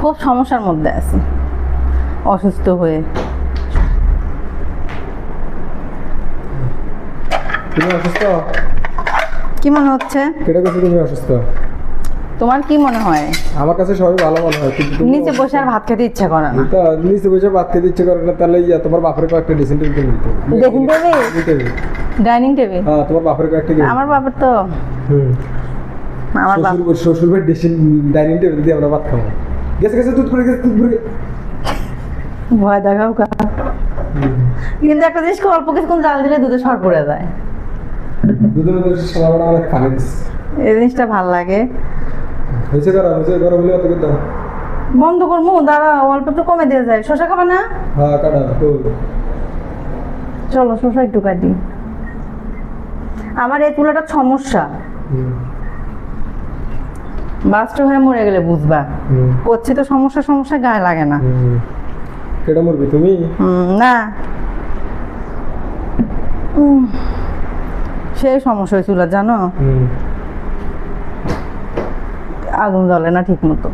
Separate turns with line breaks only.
খুব সমস্যার মধ্যে আছি। অসুস্থ হয়ে।
তুমি অসুস্থ?
কি মনে হচ্ছে?
কেটে গেছে তুমি অসুস্থ?
তোমার কি মনে হয়?
আমার কাছে সবাই ভালো মনে হয় কিন্তু
নিচে বসে আর ভাত খেতে ইচ্ছা করে না।
তা নিচে বসে ভাত খেতে ইচ্ছে করে না তাহলে ইয়া তোমার বাপের কয়েকটা ড্রেসিং টেবিল কিনে দিতে।
Dressing table? ডাইনিং টেবিল
হ্যাঁ তোমার বাপের কয়েকটা
আমার বাপের তো।
হুম।
আমার
শ্বশুর শ্বশুর ড্রেসিং ডাইনিং টেবিল দিয়ে আমরা ভাত খাব। গেছে গেছে দুধ পরে গেছে পরে গেছে।
ভয় দেখাও কা। কিন্তু একটা জিনিস অল্প কিছুক্ষণ জাল দিলে দুধে সর পড়ে যায়।
দুধের মধ্যে সারা অনেক খাবে
এই জিনিসটা ভালো লাগে।
হয়েছে করা হয়েছে করা বলে অত কিন্তু
বন্ধ করব দাঁড়া অল্প একটু কমে দিয়ে যায়। শশা খাবে না?
হ্যাঁ কাটা
চলো শশা একটু কাটি। আমার এই চুলাটার সমস্যা। বাস্ট হয়ে মরে গেলে বুঝবা। করছি তো সমস্যা সমস্যা গায়ে লাগে না।
কেটা মরবি তুমি?
না। সেই সমস্যা হয়েছিল জানো? আগুন জ্বলে না ঠিক মতো